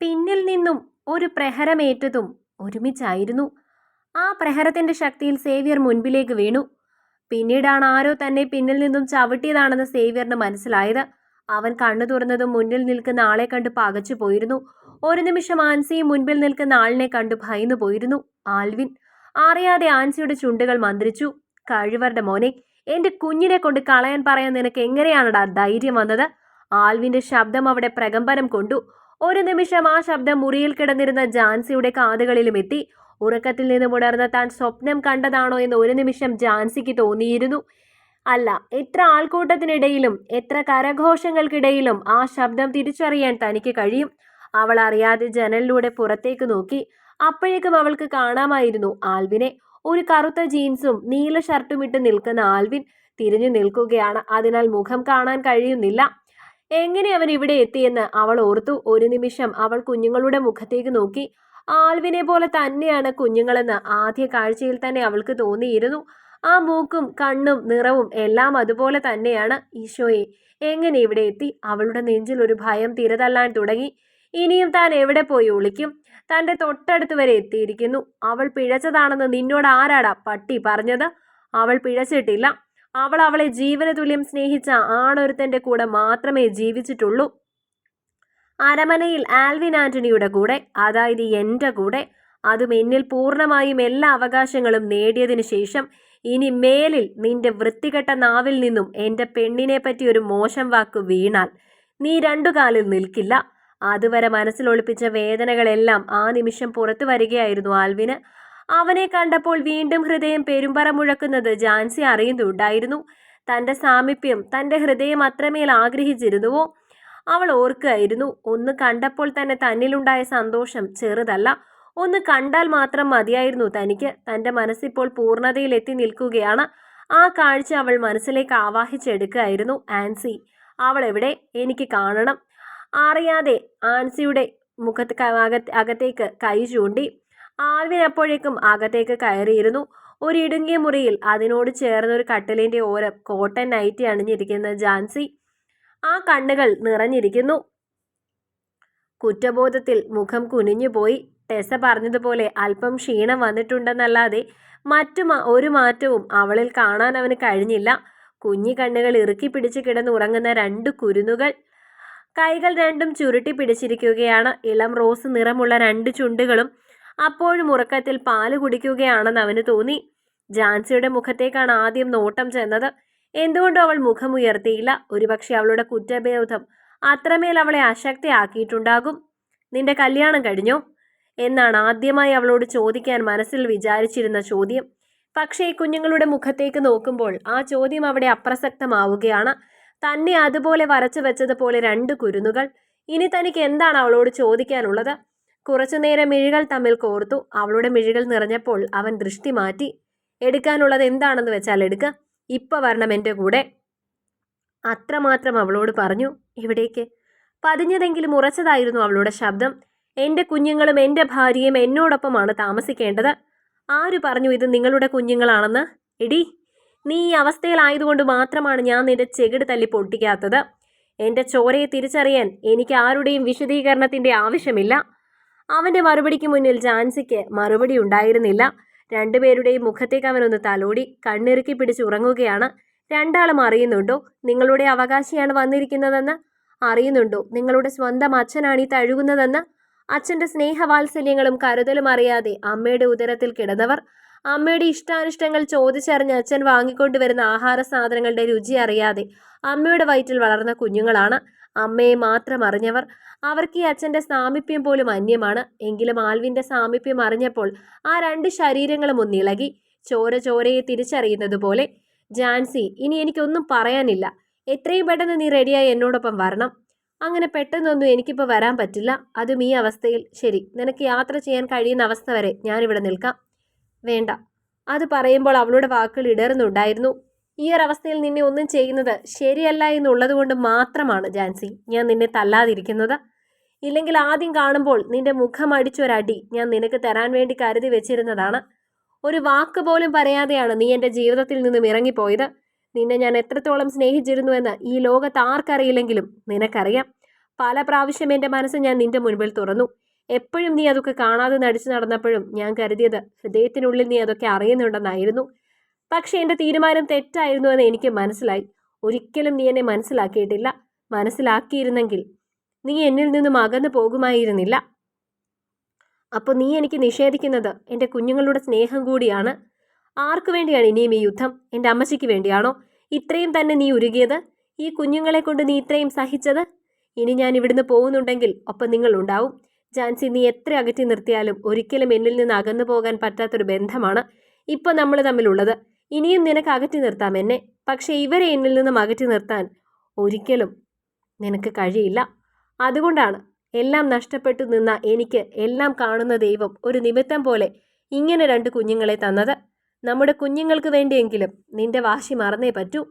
പിന്നിൽ നിന്നും ഒരു പ്രഹരമേറ്റതും ഒരുമിച്ചായിരുന്നു. ആ പ്രഹരത്തിന്റെ ശക്തിയിൽ സേവ്യർ മുൻപിലേക്ക് വീണു. പിന്നീടാണ് ആരോ തന്നെ പിന്നിൽ നിന്നും ചവിട്ടിയതാണെന്ന് സേവ്യറിന് മനസ്സിലായത്. അവൻ കണ്ണു തുറന്നതും മുന്നിൽ നിൽക്കുന്ന ആളെ കണ്ട് പകച്ചു പോയിരുന്നു. ഒരു നിമിഷം ആൻസിയും മുൻപിൽ നിൽക്കുന്ന ആളിനെ കണ്ടു ഭയന്നു പോയിരുന്നു. ആൽവിൻ അറിയാതെ ആൻസിയുടെ ചുണ്ടുകൾ മന്ത്രിച്ചു. കഴിവരുടെ മോനെ എന്റെ കുഞ്ഞിനെ കൊണ്ട് കളയാൻ പറയാൻ നിനക്ക് എങ്ങനെയാണടാ ധൈര്യം വന്നത്? ആൽവിന്റെ ശബ്ദം അവിടെ പ്രകമ്പനം കൊണ്ടു. ഒരു നിമിഷം ആ ശബ്ദം മുറിയിൽ കിടന്നിരുന്ന ജാൻസിയുടെ കാതുകളിലും എത്തി. ഉറക്കത്തിൽ നിന്ന് ഉണർന്ന താൻ സ്വപ്നം കണ്ടതാണോ എന്ന് ഒരു നിമിഷം ജാൻസിക്ക് തോന്നിയിരുന്നു. അല്ല എത്ര ആൾക്കൂട്ടത്തിനിടയിലും എത്ര കരഘോഷങ്ങൾക്കിടയിലും ആ ശബ്ദം തിരിച്ചറിയാൻ തനിക്ക് കഴിയും. അവൾ അറിയാതെ ജനലിലൂടെ പുറത്തേക്ക് നോക്കി. അപ്പോഴേക്കും അവൾക്ക് കാണാമായിരുന്നു ആൽവിനെ. ഒരു കറുത്ത ജീൻസും നീല ഷർട്ടും ഇട്ട് നിൽക്കുന്ന ആൽവിൻ തിരിഞ്ഞു നിൽക്കുകയാണ്. അതിനാൽ മുഖം കാണാൻ കഴിയുന്നില്ല. എങ്ങനെ അവൻ ഇവിടെ എത്തിയെന്ന് അവൾ ഓർത്തു. ഒരു നിമിഷം അവൾ കുഞ്ഞുങ്ങളുടെ മുഖത്തേക്ക് നോക്കി. ആൽവിനെ പോലെ തന്നെയാണ് കുഞ്ഞുങ്ങളെന്ന് ആദ്യ കാഴ്ചയിൽ തന്നെ അവൾക്ക് തോന്നിയിരുന്നു. ആ മൂക്കും കണ്ണും നിറവും എല്ലാം അതുപോലെ തന്നെയാണ്. ഈശോയെ എങ്ങനെ ഇവിടെ എത്തി? അവളുടെ നെഞ്ചിൽ ഒരു ഭയം തിരതല്ലാൻ തുടങ്ങി. ഇനിയും താൻ എവിടെ പോയി ഒളിക്കും? തന്റെ തൊട്ടടുത്ത് വരെ എത്തിയിരിക്കുന്നു. അവൾ പിഴച്ചതാണെന്ന് നിന്നോട് ആരാടാ പട്ടി പറഞ്ഞത്? അവൾ പിഴച്ചിട്ടില്ല. അവൾ അവളെ ജീവന തുല്യം സ്നേഹിച്ച ആണൊരുത്തന്റെ കൂടെ മാത്രമേ ജീവിച്ചിട്ടുള്ളൂ. അരമനയിൽ ആൽവിൻ ആന്റണിയുടെ കൂടെ അതായത് എന്റെ കൂടെ അതും എന്നിൽ പൂർണമായും എല്ലാ അവകാശങ്ങളും നേടിയതിനു ശേഷം ഇനി മേലിൽ നിന്റെ വൃത്തികെട്ട നാവിൽ നിന്നും എന്റെ പെണ്ണിനെ പറ്റി ഒരു മോശം വാക്ക് വീണാൽ നീ രണ്ടു കാലിൽ നിൽക്കില്ല. അതുവരെ മനസ്സിലൊളിപ്പിച്ച വേദനകളെല്ലാം ആ നിമിഷം പുറത്തു വരികയായിരുന്നു ആൽവിന്. അവനെ കണ്ടപ്പോൾ വീണ്ടും ഹൃദയം പെരുമ്പറ മുഴക്കുന്നത് ജാൻസി അറിയുന്നുണ്ടായിരുന്നു. തന്റെ സാമീപ്യം തന്റെ ഹൃദയം അത്രമേൽ ആഗ്രഹിച്ചിരുന്നുവോ? അവൾ ഓർക്കുകയായിരുന്നു ഒന്ന് കണ്ടപ്പോൾ തന്നെ തന്നിലുണ്ടായ സന്തോഷം ചെറുതല്ല. ഒന്ന് കണ്ടാൽ മാത്രം മതിയായിരുന്നു തനിക്ക്. തന്റെ മനസ്സിപ്പോൾ പൂർണതയിൽ എത്തി നിൽക്കുകയാണ്. ആ കാഴ്ച അവൾ മനസ്സിലേക്ക് ആവാഹിച്ചെടുക്കുകയായിരുന്നു. ആൻസി അവൾ എവിടെ? എനിക്ക് കാണണം. അറിയാതെ ആൻസിയുടെ മുഖത്ത് അകത്ത് അകത്തേക്ക് കൈ ചൂണ്ടി ആൽവിൻ അപ്പോഴേക്കും അകത്തേക്ക് കയറിയിരുന്നു. ഒരു ഇടുങ്ങിയ മുറിയിൽ അതിനോട് ചേർന്ന ഒരു കട്ടിലിന്റെ ഓരം കോട്ടൺ നൈറ്റി അണിഞ്ഞിരിക്കുന്ന ജാൻസി ആ കണ്ണുകൾ നിറഞ്ഞിരിക്കുന്നു. കുറ്റബോധത്തിൽ മുഖം കുനിഞ്ഞുപോയി. ടെസ പറഞ്ഞതുപോലെ അല്പം ക്ഷീണം വന്നിട്ടുണ്ടെന്നല്ലാതെ മറ്റു ഒരു മാറ്റവും അവളിൽ കാണാൻ അവന് കഴിഞ്ഞില്ല. കുഞ്ഞി കണ്ണുകൾ ഇറുക്കി പിടിച്ച് കിടന്നുറങ്ങുന്ന രണ്ട് കുരുന്നുകൾ. കൈകൾ രണ്ടും ചുരുട്ടി പിടിച്ചിരിക്കുകയാണ്. ഇളം റോസ് നിറമുള്ള രണ്ട് ചുണ്ടുകളും അപ്പോഴും ഉറക്കത്തിൽ പാൽ കുടിക്കുകയാണെന്ന് അവന് തോന്നി. ജാൻസിയുടെ മുഖത്തേക്കാണ് ആദ്യം നോട്ടം ചെന്നത്. എന്തുകൊണ്ടും അവൾ മുഖമുയർത്തിയില്ല. ഒരുപക്ഷെ അവളുടെ കുറ്റബോധം അത്രമേൽ അവളെ അശക്തയാക്കിയിട്ടുണ്ടാകും. നിന്റെ കല്യാണം കഴിഞ്ഞോ? എന്നാണ് ആദ്യമായി അവളോട് ചോദിക്കാൻ മനസ്സിൽ വിചാരിച്ചിരുന്ന ചോദ്യം. പക്ഷേ കുഞ്ഞുങ്ങളുടെ മുഖത്തേക്ക് നോക്കുമ്പോൾ ആ ചോദ്യം അവിടെ അപ്രസക്തമാവുകയാണ്. തന്നെ അതുപോലെ വരച്ചു വെച്ചതുപോലെ രണ്ട് കുരുന്നുകൾ. ഇനി തനിക്ക് എന്താണ് അവളോട് ചോദിക്കാനുള്ളത്? കുറച്ചുനേരം മിഴികൾ തമ്മിൽ കോർത്തു. അവളുടെ മിഴികൾ നിറഞ്ഞപ്പോൾ അവൻ ദൃഷ്ടി മാറ്റി. എടുക്കാനുള്ളത് എന്താണെന്ന് വെച്ചാൽ എടുക്കുക ഇപ്പൊ വരണം എന്റെ കൂടെ. അത്രമാത്രം അവളോട് പറഞ്ഞു. ഇവിടേക്ക് പതിഞ്ഞതെങ്കിലും ഉറച്ചതായിരുന്നു അവളുടെ ശബ്ദം. എന്റെ കുഞ്ഞുങ്ങളും എന്റെ ഭാര്യയും എന്നോടൊപ്പമാണ് താമസിക്കേണ്ടത്. ആര് പറഞ്ഞു ഇത് നിങ്ങളുടെ കുഞ്ഞുങ്ങളാണെന്ന്? എടി നീ ഈ അവസ്ഥയിലായതുകൊണ്ട് മാത്രമാണ് ഞാൻ നിന്റെ ചെകിട് തല്ലി പൊട്ടിക്കാത്തത്. എന്റെ ചോരയെ തിരിച്ചറിയാൻ എനിക്ക് ആരുടെയും വിശദീകരണത്തിന്റെ ആവശ്യമില്ല. അവന്റെ മറുപടിക്ക് മുന്നിൽ ജാൻസിക്ക് മറുപടി ഉണ്ടായിരുന്നില്ല. രണ്ടുപേരുടെയും മുഖത്തേക്ക് അവനൊന്ന് തലോടി കണ്ണിറുക്കി പിടിച്ച് ഉറങ്ങുകയാണ്. രണ്ടാളും അറിയുന്നുണ്ടോ നിങ്ങളുടെ അവകാശിയാണ് വന്നിരിക്കുന്നതെന്ന്? അറിയുന്നുണ്ടോ നിങ്ങളുടെ സ്വന്തം അച്ഛനാണ് ഈ തഴുകുന്നതെന്ന്? അച്ഛന്റെ സ്നേഹവാത്സല്യങ്ങളും കരുതലും അറിയാതെ അമ്മയുടെ ഉദരത്തിൽ കിടന്നവർ അമ്മയുടെ ഇഷ്ടാനിഷ്ടങ്ങൾ ചോദിച്ചറിഞ്ഞ് അച്ഛൻ വാങ്ങിക്കൊണ്ടുവരുന്ന ആഹാര സാധനങ്ങളുടെ രുചി അറിയാതെ അമ്മയുടെ വയറ്റിൽ വളർന്ന കുഞ്ഞുങ്ങളാണ്. അമ്മയെ മാത്രം അറിഞ്ഞവർ അവർക്ക് ഈ അച്ഛന്റെ സാമീപ്യം പോലും അന്യമാണ്. എങ്കിലും ആൽവിന്റെ സാമീപ്യം അറിഞ്ഞപ്പോൾ ആ രണ്ട് ശരീരങ്ങളും ഒന്നിളകി ചോര ചോരയെ തിരിച്ചറിയുന്നത് പോലെ ജാൻസി ഇനി എനിക്കൊന്നും പറയാനില്ല. എത്രയും പെട്ടെന്ന് നീ റെഡിയായി എന്നോടൊപ്പം വരണം. അങ്ങനെ പെട്ടെന്നൊന്നും എനിക്കിപ്പോൾ വരാൻ പറ്റില്ല. അതും ഈ അവസ്ഥയിൽ. ശരി നിനക്ക് യാത്ര ചെയ്യാൻ കഴിയുന്ന അവസ്ഥ വരെ ഞാനിവിടെ നിൽക്കാം. വേണ്ട. അത് പറയുമ്പോൾ അവളുടെ വാക്കുകൾ ഇടറുന്നുണ്ടായിരുന്നു ഈ അവസ്ഥയിൽ നിന്നെ ഒന്നും ചെയ്യുന്നത് ശരിയല്ല എന്നുള്ളത് കൊണ്ട് മാത്രമാണ് ജാൻസി. ഞാൻ നിന്നെ തല്ലാതിരിക്കുന്നത്. ഇല്ലെങ്കിൽ ആദ്യം കാണുമ്പോൾ നിന്റെ മുഖം അടിച്ചൊരടി ഞാൻ നിനക്ക് തരാൻ വേണ്ടി കരുതി വെച്ചിരുന്നതാണ്. ഒരു വാക്ക് പോലും പറയാതെയാണ് നീ എന്റെ ജീവിതത്തിൽ നിന്നും ഇറങ്ങിപ്പോയത്. നിന്നെ ഞാൻ എത്രത്തോളം സ്നേഹിച്ചിരുന്നു സ്നേഹിച്ചിരുന്നുവെന്ന് ഈ ലോകത്ത് ആർക്കറിയില്ലെങ്കിലും നിനക്കറിയാം. പല പ്രാവശ്യം എന്റെ മനസ്സ് ഞാൻ നിന്റെ മുൻപിൽ തുറന്നു. എപ്പോഴും നീ അതൊക്കെ കാണാതെ നടിച്ചു നടന്നപ്പോഴും ഞാൻ കരുതിയത് ഹൃദയത്തിനുള്ളിൽ നീ അതൊക്കെ അറിയുന്നുണ്ടെന്നായിരുന്നു. പക്ഷെ എന്റെ തീരുമാനം തെറ്റായിരുന്നു എന്ന് എനിക്ക് മനസ്സിലായി. ഒരിക്കലും നീ എന്നെ മനസ്സിലാക്കിയിട്ടില്ല. മനസ്സിലാക്കിയിരുന്നെങ്കിൽ നീ എന്നിൽ നിന്നും അകന്നു പോകുമായിരുന്നില്ല. അപ്പോൾ നീ എനിക്ക് നിഷേധിക്കുന്നത് എന്റെ കുഞ്ഞുങ്ങളുടെ സ്നേഹം കൂടിയാണ്. ആർക്കു വേണ്ടിയാണ് ഇനിയും ഈ യുദ്ധം? എന്റെ അമ്മച്ചിക്ക് വേണ്ടിയാണോ? ഇത്രയും തന്നെ നീ ഉരുകിയത്? ഈ കുഞ്ഞുങ്ങളെ കൊണ്ട് നീ ഇത്രയും സഹിച്ചത്? ഇനി ഞാൻ ഇവിടുന്ന് പോകുന്നുണ്ടെങ്കിൽ ഒപ്പം നിങ്ങൾ ഉണ്ടാവും. ജാൻസി നീ എത്ര അകറ്റി നിർത്തിയാലും ഒരിക്കലും എന്നിൽ നിന്ന് അകന്നു പോകാൻ പറ്റാത്തൊരു ബന്ധമാണ് ഇപ്പോൾ നമ്മൾ തമ്മിലുള്ളത്. ഇനിയും നിനക്ക് അകറ്റി നിർത്താം എന്നെ. പക്ഷേ ഇവരെ എന്നിൽ നിന്നും അകറ്റി നിർത്താൻ ഒരിക്കലും നിനക്ക് കഴിയില്ല. അതുകൊണ്ടാണ് എല്ലാം നഷ്ടപ്പെട്ടു നിന്ന എനിക്ക് എല്ലാം കാണുന്ന ദൈവം ഒരു നിമിത്തം പോലെ ഇങ്ങനെ രണ്ട് കുഞ്ഞുങ്ങളെ തന്നത്. നമ്മുടെ കുഞ്ഞുങ്ങൾക്ക് വേണ്ടിയെങ്കിലും നിന്റെ വാശി മറന്നേ പറ്റൂ.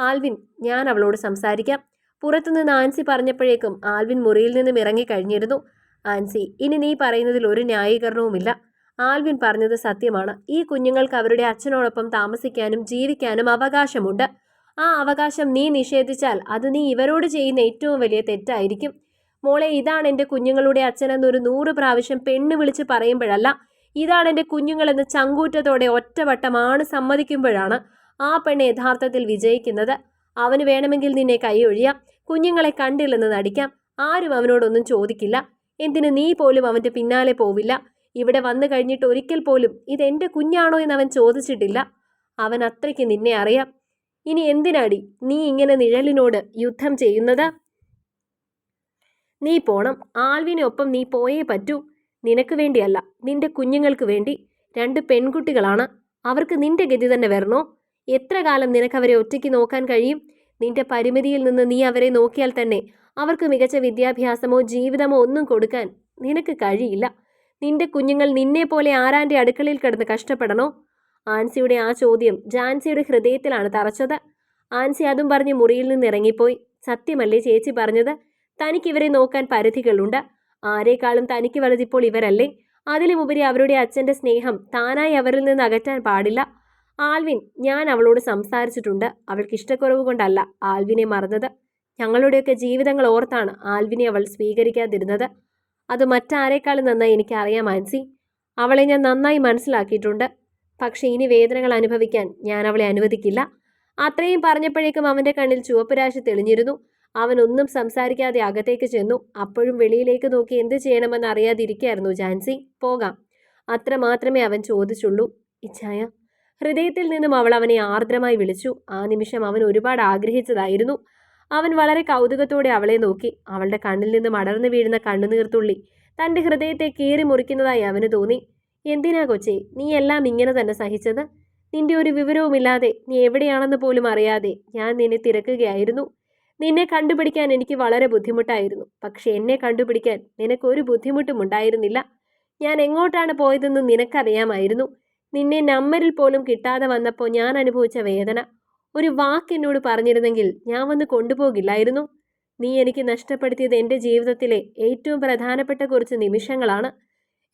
ആൽവിൻ ഞാൻ അവളോട് സംസാരിക്കാം. പുറത്തുനിന്ന് ആൻസി പറഞ്ഞപ്പോഴേക്കും ആൽവിൻ മുറിയിൽ നിന്നും ഇറങ്ങി കഴിഞ്ഞിരുന്നു. ആൻസി ഇനി നീ പറയുന്നതിൽ ഒരു ന്യായീകരണവുമില്ല. ആൽവിൻ പറഞ്ഞത് സത്യമാണ്. ഈ കുഞ്ഞുങ്ങൾക്ക് അവരുടെ അച്ഛനോടൊപ്പം താമസിക്കാനും ജീവിക്കാനും അവകാശമുണ്ട്. ആ അവകാശം നീ നിഷേധിച്ചാൽ അത് നീ ഇവരോട് ചെയ്യുന്ന ഏറ്റവും വലിയ തെറ്റായിരിക്കും. മോളെ ഇതാണ് എന്റെ കുഞ്ഞുങ്ങളുടെ അച്ഛനെന്ന് ഒരു നൂറ് പ്രാവശ്യം പെണ്ണ് വിളിച്ച് പറയുമ്പോഴല്ല ഇതാണ് എന്റെ കുഞ്ഞുങ്ങളെന്ന് ചങ്കൂറ്റത്തോടെ ഒറ്റവട്ടമാണ് സമ്മതിക്കുമ്പോഴാണ് ആ പെണ്ണ് യഥാർത്ഥത്തിൽ വിജയിക്കുന്നത്. അവന് വേണമെങ്കിൽ നിന്നെ കൈയൊഴിയാം കുഞ്ഞുങ്ങളെ കണ്ടില്ലെന്ന് നടിക്കാം. ആരും അവനോടൊന്നും ചോദിക്കില്ല. എന്തിന് നീ പോലും അവന്റെ പിന്നാലെ പോവില്ല? ഇവിടെ വന്നു കഴിഞ്ഞിട്ട് ഒരിക്കൽ പോലും ഇതെന്റെ കുഞ്ഞാണോ എന്ന് അവൻ ചോദിച്ചിട്ടില്ല. അവൻ അത്രയ്ക്ക് നിന്നെ അറിയാം. ഇനി എന്തിനാടി നീ ഇങ്ങനെ നിഴലിനോട് യുദ്ധം ചെയ്യുന്നത്? നീ പോണം. ആൽവിനെ ഒപ്പം നീ പോയേ പറ്റൂ. നിനക്ക് വേണ്ടിയല്ല നിന്റെ കുഞ്ഞുങ്ങൾക്ക് വേണ്ടി. രണ്ട് പെൺകുട്ടികളാണ്. അവർക്ക് നിന്റെ ഗതി തന്നെ വരണോ? എത്ര കാലം നിനക്ക് അവരെ ഒറ്റയ്ക്ക് നോക്കാൻ കഴിയും? നിന്റെ പരിമിതിയിൽ നിന്ന് നീ അവരെ നോക്കിയാൽ തന്നെ അവർക്ക് മികച്ച വിദ്യാഭ്യാസമോ ജീവിതമോ ഒന്നും കൊടുക്കാൻ നിനക്ക് കഴിയില്ല. നിന്റെ കുഞ്ഞുങ്ങൾ നിന്നെ പോലെ ആരാന്റെ അടുക്കളയിൽ കിടന്ന് കഷ്ടപ്പെടണോ? ആൻസിയുടെ ആ ചോദ്യം ജാൻസിയുടെ ഹൃദയത്തിലാണ് തറച്ചത്. ആൻസി അതും പറഞ്ഞ് മുറിയിൽ നിന്ന് ഇറങ്ങിപ്പോയി. സത്യമല്ലേ ചേച്ചി പറഞ്ഞത്? തനിക്ക് ഇവരെ നോക്കാൻ പരിധികളുണ്ട്. ആരേക്കാളും തനിക്ക് വലുതിപ്പോൾ ഇവരല്ലേ? അതിലുമുപരി അവരുടെ അച്ഛന്റെ സ്നേഹം താനായി അവരിൽ നിന്ന് അകറ്റാൻ പാടില്ല. ആൽവിൻ ഞാൻ അവളോട് സംസാരിച്ചിട്ടുണ്ട്. അവൾക്ക് ഇഷ്ടക്കുറവ് കൊണ്ടല്ല ആൽവിനെ മറന്നത്. ഞങ്ങളുടെയൊക്കെ ജീവിതങ്ങൾ ഓർത്താണ് ആൽവിനെ അവൾ സ്വീകരിക്കാതിരുന്നത്. അത് മറ്റാരേക്കാളും നന്നായി എനിക്ക് അറിയാം ആൻസി അവളെ ഞാൻ നന്നായി മനസ്സിലാക്കിയിട്ടുണ്ട്. പക്ഷേ ഇനി വേദനകൾ അനുഭവിക്കാൻ ഞാൻ അവളെ അനുവദിക്കില്ല. അത്രയും പറഞ്ഞപ്പോഴേക്കും അവന്റെ കണ്ണിൽ ചുവപ്പ് രാശി തെളിഞ്ഞിരുന്നു. അവൻ ഒന്നും സംസാരിക്കാതെ അകത്തേക്ക് ചെന്നു. അപ്പോഴും വെളിയിലേക്ക് നോക്കി എന്ത് ചെയ്യണമെന്ന് അറിയാതിരിക്കായിരുന്നു ജാൻസി. പോകാം. അത്ര മാത്രമേ അവൻ ചോദിച്ചുള്ളൂ. ഇച്ഛായ ഹൃദയത്തിൽ നിന്നും അവൾ അവനെ ആർദ്രമായി വിളിച്ചു. ആ നിമിഷം അവൻ ഒരുപാട് ആഗ്രഹിച്ചതായിരുന്നു. അവൻ വളരെ കൗതുകത്തോടെ അവളെ നോക്കി. അവളുടെ കണ്ണിൽ നിന്ന് മടർന്നു വീഴുന്ന കണ്ണുനീർത്തുള്ളി തന്റെ ഹൃദയത്തെ കീറി മുറിക്കുന്നതായി അവന് തോന്നി. എന്തിനാ കൊച്ചേ? നീ എല്ലാം ഇങ്ങനെ തന്നെ സഹിച്ചത്? നിന്റെ ഒരു വിവരവുമില്ലാതെ നീ എവിടെയാണെന്ന് പോലും അറിയാതെ ഞാൻ നിന്നെ തിരക്കുകയായിരുന്നു. നിന്നെ കണ്ടുപിടിക്കാൻ എനിക്ക് വളരെ ബുദ്ധിമുട്ടായിരുന്നു. പക്ഷെ എന്നെ കണ്ടുപിടിക്കാൻ നിനക്കൊരു ബുദ്ധിമുട്ടും ഉണ്ടായിരുന്നില്ല. ഞാൻ എങ്ങോട്ടാണ് പോയതെന്ന് നിനക്കറിയാമായിരുന്നു. നിന്നെ നമ്പറിൽ പോലും കിട്ടാതെ വന്നപ്പോൾ ഞാൻ അനുഭവിച്ച വേദന. ഒരു വാക്ക് എന്നോട് പറഞ്ഞിരുന്നെങ്കിൽ ഞാൻ വന്ന് കൊണ്ടുപോകില്ലായിരുന്നു. നീ എനിക്ക് നഷ്ടപ്പെടുത്തിയത് എന്റെ ജീവിതത്തിലെ ഏറ്റവും പ്രധാനപ്പെട്ട കുറച്ച് നിമിഷങ്ങളാണ്.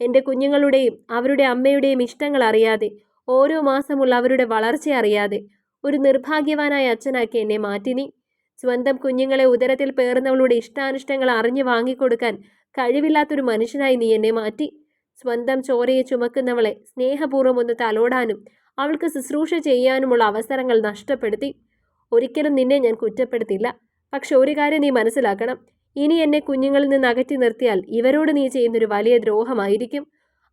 എന്റെ കുഞ്ഞുങ്ങളുടെയും അവരുടെ അമ്മയുടെയും ഇഷ്ടങ്ങൾ അറിയാതെ ഓരോ മാസമുള്ള അവരുടെ വളർച്ച അറിയാതെ ഒരു നിർഭാഗ്യവാനായ അച്ഛനാക്കി എന്നെ മാറ്റി നീ. സ്വന്തം കുഞ്ഞുങ്ങളെ ഉദരത്തിൽ പേർന്നവളുടെ ഇഷ്ടാനിഷ്ടങ്ങൾ അറിഞ്ഞു വാങ്ങിക്കൊടുക്കാൻ കഴിവില്ലാത്തൊരു മനുഷ്യനായി നീ എന്നെ മാറ്റി. സ്വന്തം ചോരയെ ചുമക്കുന്നവളെ സ്നേഹപൂർവം ഒന്ന് തലോടാനും അവൾക്ക് ശുശ്രൂഷ ചെയ്യാനുമുള്ള അവസരങ്ങൾ നഷ്ടപ്പെടുത്തി. ഒരിക്കലും നിന്നെ ഞാൻ കുറ്റപ്പെടുത്തില്ല. പക്ഷെ ഒരു കാര്യം നീ മനസ്സിലാക്കണം. ഇനി എന്നെ കുഞ്ഞുങ്ങളിൽ നിന്ന് അകറ്റി നിർത്തിയാൽ ഇവരോട് നീ ചെയ്യുന്നൊരു വലിയ ദ്രോഹമായിരിക്കും.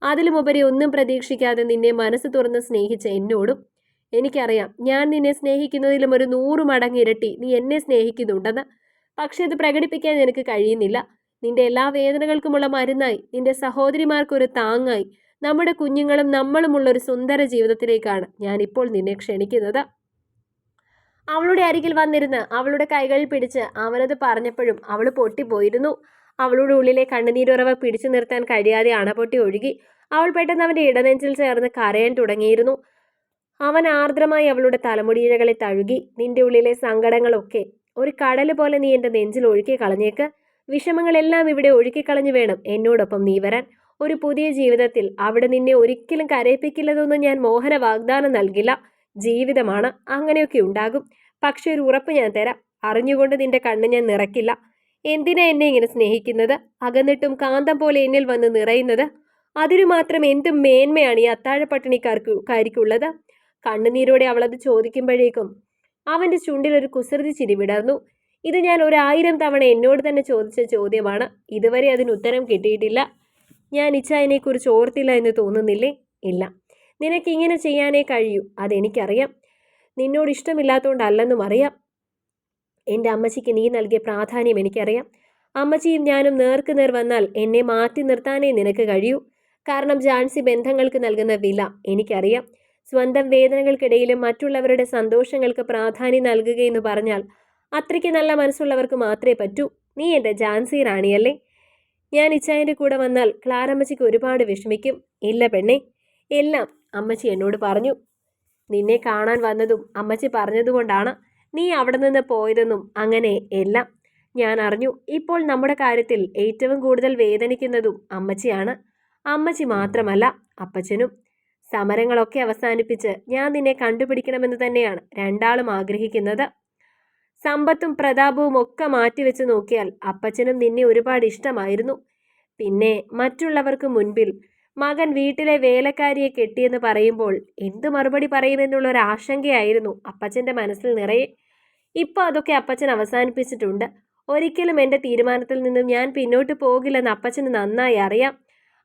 അതിലുമുപരി ഒന്നും പ്രതീക്ഷിക്കാതെ നിന്നെ മനസ്സ് തുറന്ന് സ്നേഹിച്ച എന്നോടും. എനിക്കറിയാം ഞാൻ നിന്നെ സ്നേഹിക്കുന്നതിലും ഒരു നൂറ് മടങ്ങ് ഇരട്ടി നീ എന്നെ സ്നേഹിക്കുന്നുണ്ടെന്ന്. പക്ഷെ അത് പ്രകടിപ്പിക്കാൻ എനിക്ക് കഴിയുന്നില്ല. നിന്റെ എല്ലാ വേദനകൾക്കുമുള്ള മരുന്നായി നിന്റെ സഹോദരിമാർക്കൊരു താങ്ങായി നമ്മുടെ കുഞ്ഞുങ്ങളും നമ്മളുമുള്ള ഒരു സുന്ദര ജീവിതത്തിലേക്കാണ് ഞാനിപ്പോൾ നിന്നെ ക്ഷണിക്കുന്നത്. അവളുടെ അരികിൽ വന്നിരുന്ന് അവളുടെ കൈകളിൽ പിടിച്ച് അവനത് പറഞ്ഞപ്പോഴും അവൾ പൊട്ടിപ്പോയിരുന്നു. അവളുടെ ഉള്ളിലെ കണ്ണുനീരുറവ പിടിച്ചു നിർത്താൻ കഴിയാതെ അണപൊട്ടി ഒഴുകി അവൾ പെട്ടെന്ന് അവന്റെ ഇടനെഞ്ചിൽ ചേർന്ന് കരയാൻ തുടങ്ങിയിരുന്നു. അവൻ ആർദ്രമായി അവളുടെ തലമുടിയിഴകളെ തഴുകി നിന്റെ ഉള്ളിലെ സങ്കടങ്ങളൊക്കെ ഒരു കടൽ പോലെ നീ എന്റെ നെഞ്ചിൽ ഒഴുക്കി കളഞ്ഞേക്ക്. വിഷമങ്ങളെല്ലാം ഇവിടെ ഒഴുക്കിക്കളഞ്ഞു വേണം എന്നോടൊപ്പം നീ വരാൻ. ഒരു പുതിയ ജീവിതത്തിൽ അവിടെ നിന്നെ ഒരിക്കലും കരയിപ്പിക്കില്ലതെന്ന് ഞാൻ മോഹന വാഗ്ദാനം നൽകില്ല. ജീവിതമാണ് അങ്ങനെയൊക്കെ ഉണ്ടാകും. പക്ഷെ ഒരു ഉറപ്പ് ഞാൻ തരാം. അറിഞ്ഞുകൊണ്ട് നിന്റെ കണ്ണ് ഞാൻ നിറക്കില്ല എന്തിനാ എന്നെ ഇങ്ങനെ സ്നേഹിക്കുന്നത്? അകന്നിട്ടും കാന്തം പോലെ എന്നിൽ വന്ന് നിറയുന്നത്? അതിനു മാത്രം എന്ത് മേന്മയാണ് ഈ അത്താഴപ്പട്ടിണിക്കാർക്ക് കാരിക്കുള്ളത്? കണ്ണുനീരോടെ അവളത് ചോദിക്കുമ്പോഴേക്കും അവന്റെ ചുണ്ടിൽ ഒരു കുസൃതി ചിരി വിടർന്നു. ഇത് ഞാൻ ഒരായിരം തവണ എന്നോട് തന്നെ ചോദിച്ച ചോദ്യമാണ്. ഇതുവരെ അതിന് ഉത്തരം കിട്ടിയിട്ടില്ല. ഞാൻ ഇച്ചായനെക്കുറിച്ച് ഓർത്തില്ല എന്ന് തോന്നുന്നില്ലേ? ഇല്ല. നിനക്ക് ഇങ്ങനെ ചെയ്യാനേ കഴിയൂ. അതെനിക്കറിയാം. നിന്നോട് ഇഷ്ടമില്ലാത്തതുകൊണ്ടല്ലെന്നും അറിയാം. എന്റെ അമ്മച്ചിക്ക് നീ നൽകിയ പ്രാധാന്യം എനിക്കറിയാം. അമ്മച്ചിയും ഞാനും നേർക്ക് നേർ വന്നാൽ എന്നെ മാറ്റി നിർത്താനേ നിനക്ക് കഴിയൂ. കാരണം ജാൻസി ബന്ധങ്ങൾക്ക് നൽകുന്ന വില എനിക്കറിയാം. സ്വന്തം വേദനകൾക്കിടയിലും മറ്റുള്ളവരുടെ സന്തോഷങ്ങൾക്ക് പ്രാധാന്യം നൽകുകയെന്ന് പറഞ്ഞാൽ അത്രയ്ക്ക് നല്ല മനസ്സുള്ളവർക്ക് മാത്രമേ പറ്റൂ. നീ എന്റെ ജാൻസി റാണിയല്ലേ? ഞാൻ ഇച്ചായന്റെ കൂടെ വന്നാൽ ക്ലാരമ്മച്ചിക്ക് ഒരുപാട് വിഷമിക്കും. ഇല്ല പെണ്ണെ. എല്ലാം അമ്മച്ചി എന്നോട് പറഞ്ഞു. നിന്നെ കാണാൻ വന്നതും അമ്മച്ചി പറഞ്ഞതുകൊണ്ടാണ് നീ അവിടെ നിന്ന് പോയതെന്നും അങ്ങനെ എല്ലാം ഞാൻ അറിഞ്ഞു. ഇപ്പോൾ നമ്മുടെ കാര്യത്തിൽ ഏറ്റവും കൂടുതൽ വേദനിക്കുന്നതും അമ്മച്ചിയാണ്. അമ്മച്ചി മാത്രമല്ല അപ്പച്ചനും. സമരങ്ങളൊക്കെ അവസാനിപ്പിച്ച് ഞാൻ നിന്നെ കണ്ടുപിടിക്കണമെന്ന് തന്നെയാണ് രണ്ടാളും ആഗ്രഹിക്കുന്നത്. സമ്പത്തും പ്രതാപവും ഒക്കെ മാറ്റിവെച്ച് നോക്കിയാൽ അപ്പച്ചനും നിന്നെ ഒരുപാട് ഇഷ്ടമായിരുന്നു. പിന്നെ മറ്റുള്ളവർക്ക് മുൻപിൽ മകൻ വീട്ടിലെ വേലക്കാരിയെ കെട്ടിയെന്ന് പറയുമ്പോൾ എന്ത് മറുപടി പറയുമെന്നുള്ള ഒരു ആശങ്കയായിരുന്നു അപ്പച്ചന്റെ മനസ്സിൽ നിറയെ. ഇപ്പോൾ അതൊക്കെ അപ്പച്ചൻ അവസാനിപ്പിച്ചിട്ടുണ്ട്. ഒരിക്കലും എന്റെ തീരുമാനത്തിൽ നിന്നും ഞാൻ പിന്നോട്ട് പോകില്ലെന്ന് അപ്പച്ചന് നന്നായി അറിയാം.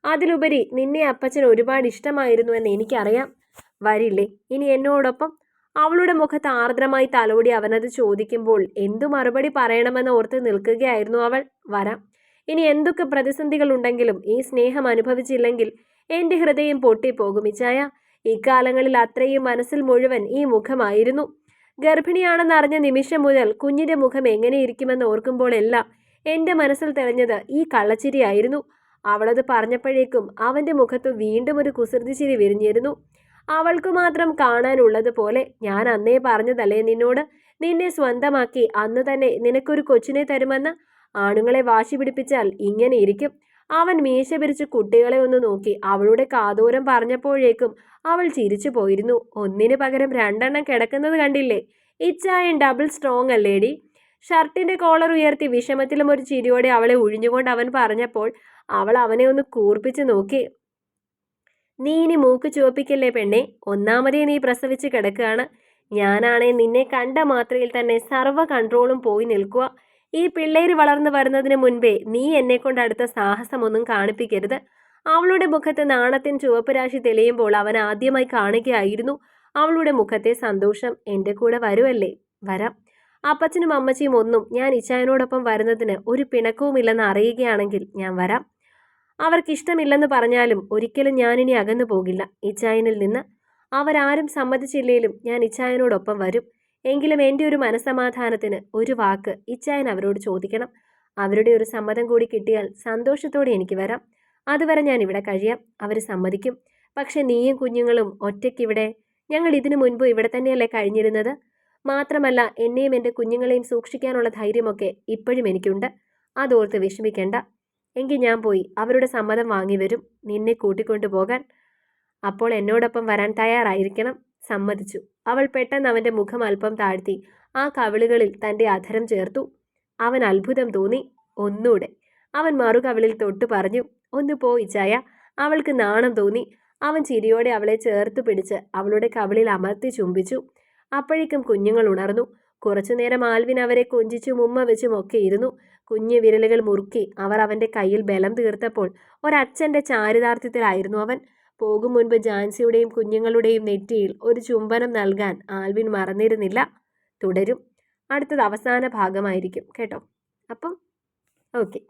അതിലുപരി നിന്നെ അപ്പച്ചൻ ഒരുപാട് ഇഷ്ടമായിരുന്നു എന്ന് എനിക്കറിയാം. വരില്ലേ ഇനി എന്നോടൊപ്പം അവളുടെ മുഖത്ത് ആർദ്രമായി തലോടി അവനത് ചോദിക്കുമ്പോൾ എന്തു മറുപടി പറയണമെന്ന് ഓർത്ത് നിൽക്കുകയായിരുന്നു അവൾ. വരാം. ഇനി എന്തൊക്കെ പ്രതിസന്ധികൾ ഉണ്ടെങ്കിലും ഈ സ്നേഹം അനുഭവിച്ചില്ലെങ്കിൽ എന്റെ ഹൃദയം പൊട്ടിപ്പോകും ഇച്ചായ. ഇക്കാലങ്ങളിൽ അത്രയും മനസ്സിൽ മുഴുവൻ ഈ മുഖമായിരുന്നു. ഗർഭിണിയാണെന്ന് അറിഞ്ഞ നിമിഷം മുതൽ കുഞ്ഞിന്റെ മുഖം എങ്ങനെയിരിക്കുമെന്ന് ഓർക്കുമ്പോഴെല്ലാം എന്റെ മനസ്സിൽ തെളിഞ്ഞത് ഈ കള്ളച്ചിരിയായിരുന്നു. അവളത് പറഞ്ഞപ്പോഴേക്കും അവന്റെ മുഖത്ത് വീണ്ടും ഒരു കുസൃതിച്ചിരി വിരിഞ്ഞിരുന്നു. അവൾക്ക് മാത്രം കാണാനുള്ളത് പോലെ ഞാൻ അന്നേ പറഞ്ഞതല്ലേ നിന്നോട്? നിന്നെ സ്വന്തമാക്കി അന്ന് തന്നെ നിനക്കൊരു കൊച്ചിനെ തരുമെന്ന്? ആണുങ്ങളെ വാശി പിടിപ്പിച്ചാൽ ഇങ്ങനെ ഇരിക്കും. അവൻ മീശ പിരിച്ച് കുട്ടികളെ ഒന്ന് നോക്കി അവളുടെ കാതൂരം പറഞ്ഞപ്പോഴേക്കും അവൾ ചിരിച്ചു പോയിരുന്നു. ഒന്നിന് പകരം രണ്ടെണ്ണം കിടക്കുന്നത് കണ്ടില്ലേ? ഇച്ചായൻ ഡബിൾ സ്ട്രോങ് അല്ലേടി? ഷർട്ടിന്റെ കോളർ ഉയർത്തി വിഷമത്തിലും ഒരു ചിരിയോടെ അവളെ ഉഴിഞ്ഞുകൊണ്ട് അവൻ പറഞ്ഞപ്പോൾ അവൾ അവനെ ഒന്ന് കൂർപ്പിച്ച് നോക്കി. നീ ഇനി മൂക്ക് ചുവപ്പിക്കല്ലേ പെണ്ണെ? ഒന്നാമതേ നീ പ്രസവിച്ച് കിടക്കുകയാണ്. ഞാനാണേ നിന്നെ കണ്ട മാത്രയിൽ തന്നെ സർവ കൺട്രോളും പോയി നിൽക്കുക. ഈ പിള്ളേര് വളർന്നു വരുന്നതിന് മുൻപേ നീ എന്നെ കൊണ്ട് അടുത്ത സാഹസമൊന്നും കാണിപ്പിക്കരുത്. അവളുടെ മുഖത്ത് നാണത്തിൻ ചുവപ്പ് രാശി തെളിയുമ്പോൾ അവൻ ആദ്യമായി കാണുകയായിരുന്നു. അവളുടെ മുഖത്തെ സന്തോഷം എന്റെ കൂടെ വരുമല്ലേ വരാം. അപ്പച്ചനും അമ്മച്ചിയും ഒന്നും ഞാൻ ഇച്ചായനോടൊപ്പം വരുന്നതിന് ഒരു പിണക്കവുമില്ലെന്ന് അറിയുകയാണെങ്കിൽ ഞാൻ വരാം. അവർക്കിഷ്ടമില്ലെന്ന് പറഞ്ഞാലും ഒരിക്കലും ഞാനിനി അകന്നു പോകില്ല. ഇച്ചായനിൽ നിന്ന് അവരാരും സമ്മതിച്ചില്ലേലും ഞാൻ ഇച്ചായനോടൊപ്പം വരും. എങ്കിലും എന്റെ ഒരു മനസമാധാനത്തിന് ഒരു വാക്ക് ഇച്ചായൻ അവരോട് ചോദിക്കണം. അവരുടെ ഒരു സമ്മതം കൂടി കിട്ടിയാൽ സന്തോഷത്തോടെ എനിക്ക് വരാം. അതുവരെ ഞാൻ ഇവിടെ കഴിയാം. അവർ സമ്മതിക്കും. പക്ഷെ നീയും കുഞ്ഞുങ്ങളും ഒറ്റയ്ക്കിവിടെ? ഞങ്ങൾ ഇതിനു മുൻപ് ഇവിടെ തന്നെയല്ലേ കഴിഞ്ഞിരുന്നത്? മാത്രമല്ല എന്നെയും എന്റെ കുഞ്ഞുങ്ങളെയും സൂക്ഷിക്കാനുള്ള ധൈര്യമൊക്കെ ഇപ്പോഴും എനിക്കുണ്ട്. അതോർത്ത് വിഷമിക്കേണ്ട. എങ്കിൽ ഞാൻ പോയി. അവരുടെ സമ്മതം വാങ്ങി വരും. നിന്നെ കൂട്ടിക്കൊണ്ടു പോകാൻ. അപ്പോൾ എന്നോടൊപ്പം വരാൻ തയ്യാറായിരിക്കണം സമ്മതിച്ചു. അവൾ പെട്ടെന്ന് അവന്റെ മുഖം അല്പം താഴ്ത്തി ആ കവിളുകളിൽ തന്റെ അധരം ചേർത്തു. അവൻ അത്ഭുതം തോന്നി. ഒന്നൂടെ. അവൻ മറുകവിളിൽ തൊട്ടു പറഞ്ഞു ഒന്ന് പോയി ചായ അവൾക്ക് നാണം തോന്നി. അവൻ ചിരിയോടെ അവളെ ചേർത്ത് പിടിച്ച് അവളുടെ കവിളിൽ അമർത്തി ചുംബിച്ചു. അപ്പോഴേക്കും കുഞ്ഞുങ്ങൾ ഉണർന്നു. കുറച്ചുനേരം ആൽവിൻ അവരെ കൊഞ്ചിച്ചും ഉമ്മ വെച്ചും ഒക്കെ ഇരുന്നു. കുഞ്ഞു വിരലുകൾ മുറുക്കി അവർ അവന്റെ കയ്യിൽ ബലം തീർത്തപ്പോൾ ഒരച്ഛന്റെ ചാരിതാർത്ഥ്യത്തിലായിരുന്നു അവൻ. പോകും മുൻപ് ജാൻസിയുടെയും കുഞ്ഞുങ്ങളുടെയും നെറ്റിയിൽ ഒരു ചുംബനം നൽകാൻ ആൽവിൻ മറന്നിരുന്നില്ല. തുടരും. അടുത്തത് അവസാന ഭാഗമായിരിക്കും കേട്ടോ. അപ്പം ഓക്കെ.